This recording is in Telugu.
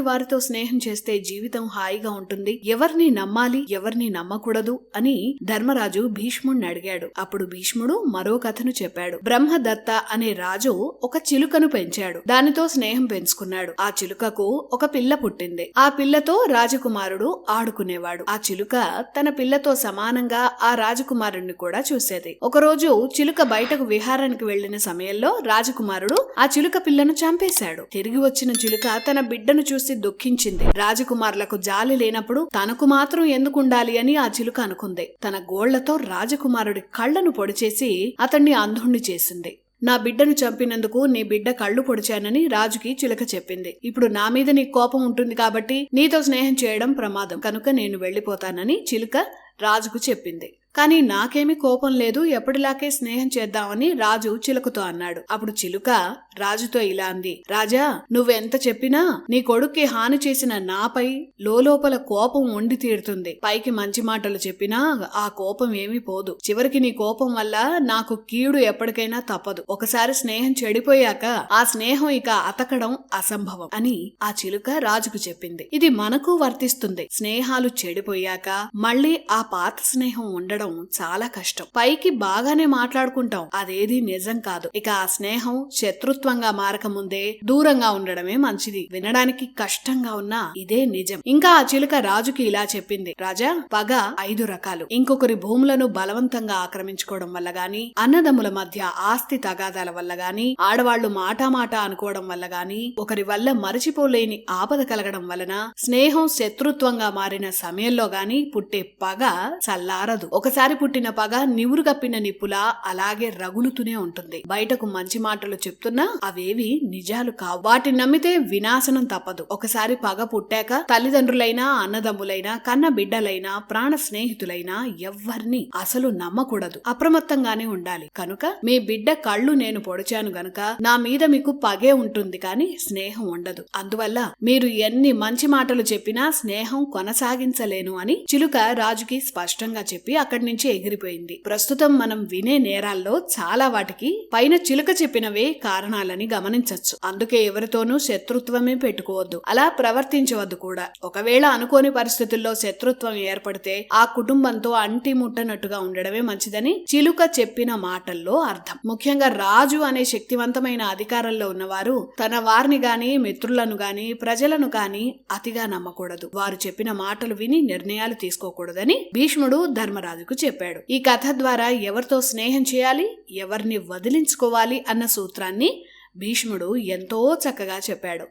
వారితో స్నేహం చేస్తే జీవితం హాయిగా ఉంటుంది. ఎవరిని నమ్మాలి ఎవరిని నమ్మకూడదు అని ధర్మరాజు భీష్ముడిని అడిగాడు. అప్పుడు భీష్ముడు మరో కథను చెప్పాడు. బ్రహ్మదత్త అనే రాజు ఒక చిలుకను పెంచాడు. దానితో స్నేహం పెంచుకున్నాడు. ఆ చిలుకకు ఒక పిల్ల పుట్టింది. ఆ పిల్లతో రాజకుమారుడు ఆడుకునేవాడు. ఆ చిలుక తన పిల్లతో సమానంగా ఆ రాజకుమారుణ్ణి కూడా చూసేది. ఒకరోజు చిలుక బయటకు విహారానికి వెళ్ళిన సమయంలో రాజకుమారుడు ఆ చిలుక పిల్లను చంపేశాడు. తిరిగి వచ్చిన చిలుక తన బిడ్డను చూసి దుఃఖించింది. రాజకుమారులకు జాలి లేనప్పుడు తనకు మాత్రం ఎందుకు ఉండాలి అని ఆ చిలుక అనుకుంది. తన గోళ్ళతో రాజకుమారుడి కళ్ళను పొడిచేసి అతన్ని అంధుణ్ణి చేసింది. నా బిడ్డను చంపినందుకు నీ బిడ్డ కళ్ళు పొడిచానని రాజుకి చిలుక చెప్పింది. ఇప్పుడు నా మీద నీకు కోపం ఉంటుంది కాబట్టి నీతో స్నేహం చేయడం ప్రమాదం. కనుక నేను వెళ్ళిపోతానని చిలుక రాజుకు చెప్పింది. కానీ నాకేమీ కోపం లేదు ఎప్పటిలాగే స్నేహం చేద్దామని రాజు చిలుకతో అన్నాడు. అప్పుడు చిలుక రాజుతో ఇలా అంది. రాజా నువ్వెంత చెప్పినా నీ కొడుక్కి హాని చేసిన నాపై లోపల కోపం ఉండి తీరుతుంది. పైకి మంచి మాటలు చెప్పినా ఆ కోపం ఏమీ పోదు. చివరికి నీ కోపం వల్ల నాకు కీడు ఎప్పటికైనా తప్పదు. ఒకసారి స్నేహం చెడిపోయాక ఆ స్నేహం ఇక అతకడం అసంభవం అని ఆ చిలుక రాజుకు చెప్పింది. ఇది మనకు వర్తిస్తుంది. స్నేహాలు చెడిపోయాక మళ్ళీ ఆ పాత స్నేహం ఉండడం చాలా కష్టం. పైకి బాగానే మాట్లాడుకుంటాం. అదేది నిజం కాదు. ఇక ఆ స్నేహం శత్రుత్వంగా మారకముందే దూరంగా ఉండడమే మంచిది. వినడానికి కష్టంగా ఉన్నా ఇదే నిజం. ఇంకా ఆ చిలుక రాజుకి ఇలా చెప్పింది. రాజా పగ ఐదు రకాలు. ఇంకొకరి భూములను బలవంతంగా ఆక్రమించుకోవడం వల్ల గాని అన్నదమ్ముల మధ్య ఆస్తి తగాదాల వల్ల గాని ఆడవాళ్ళు మాటామాట అనుకోవడం వల్ల గాని ఒకరి వల్ల మరచిపోలేని ఆపద కలగడం వలన స్నేహం శత్రుత్వంగా మారిన సమయంలో గాని పుట్టే పగ చల్లారదు. ఒక ఒకసారి పుట్టిన పగ నివురు కప్పిన నిప్పులా అలాగే రగులుతూనే ఉంటుంది. బయటకు మంచి మాటలు చెప్తున్నా అవేవి నిజాలు కావు. వాటిని నమ్మితే వినాశనం తప్పదు. ఒకసారి పగ పుట్టాక తల్లిదండ్రులైనా అన్నదమ్ములైనా కన్న బిడ్డలైనా ప్రాణ స్నేహితులైనా ఎవ్వరిని అసలు నమ్మకూడదు. అప్రమత్తంగానే ఉండాలి. కనుక మీ బిడ్డ కళ్ళు నేను పొడిచాను గనుక నా మీద మీకు పగే ఉంటుంది కానీ స్నేహం ఉండదు. అందువల్ల మీరు ఎన్ని మంచి మాటలు చెప్పినా స్నేహం కొనసాగించలేను అని చిలుక రాజుకి స్పష్టంగా చెప్పి అక్కడి నుంచి ఎగిరిపోయింది. ప్రస్తుతం మనం వినే నేరాల్లో చాలా వాటికి పైన చిలుక చెప్పినవే కారణాలని గమనించొచ్చు. అందుకే ఎవరితోనూ శత్రుత్వమే పెట్టుకోవద్దు. అలా ప్రవర్తించవద్దు కూడా. ఒకవేళ అనుకోని పరిస్థితుల్లో శత్రుత్వం ఏర్పడితే ఆ కుటుంబంతో అంటి ముట్టనట్టుగా ఉండడమే మంచిదని చిలుక చెప్పిన మాటల్లో అర్థం. ముఖ్యంగా రాజు అనే శక్తివంతమైన అధికారంలో ఉన్నవారు తన వారిని గాని మిత్రులను గాని ప్రజలను గాని అతిగా నమ్మకూడదు. వారు చెప్పిన మాటలు విని నిర్ణయాలు తీసుకోకూడదని భీష్ముడు ధర్మరాజుకు చెప్పాడు. ఈ కథ ద్వారా ఎవరితో స్నేహం చేయాలి ఎవరిని వదిలించుకోవాలి అన్న సూత్రాన్ని భీష్ముడు ఎంతో చక్కగా చెప్పాడు.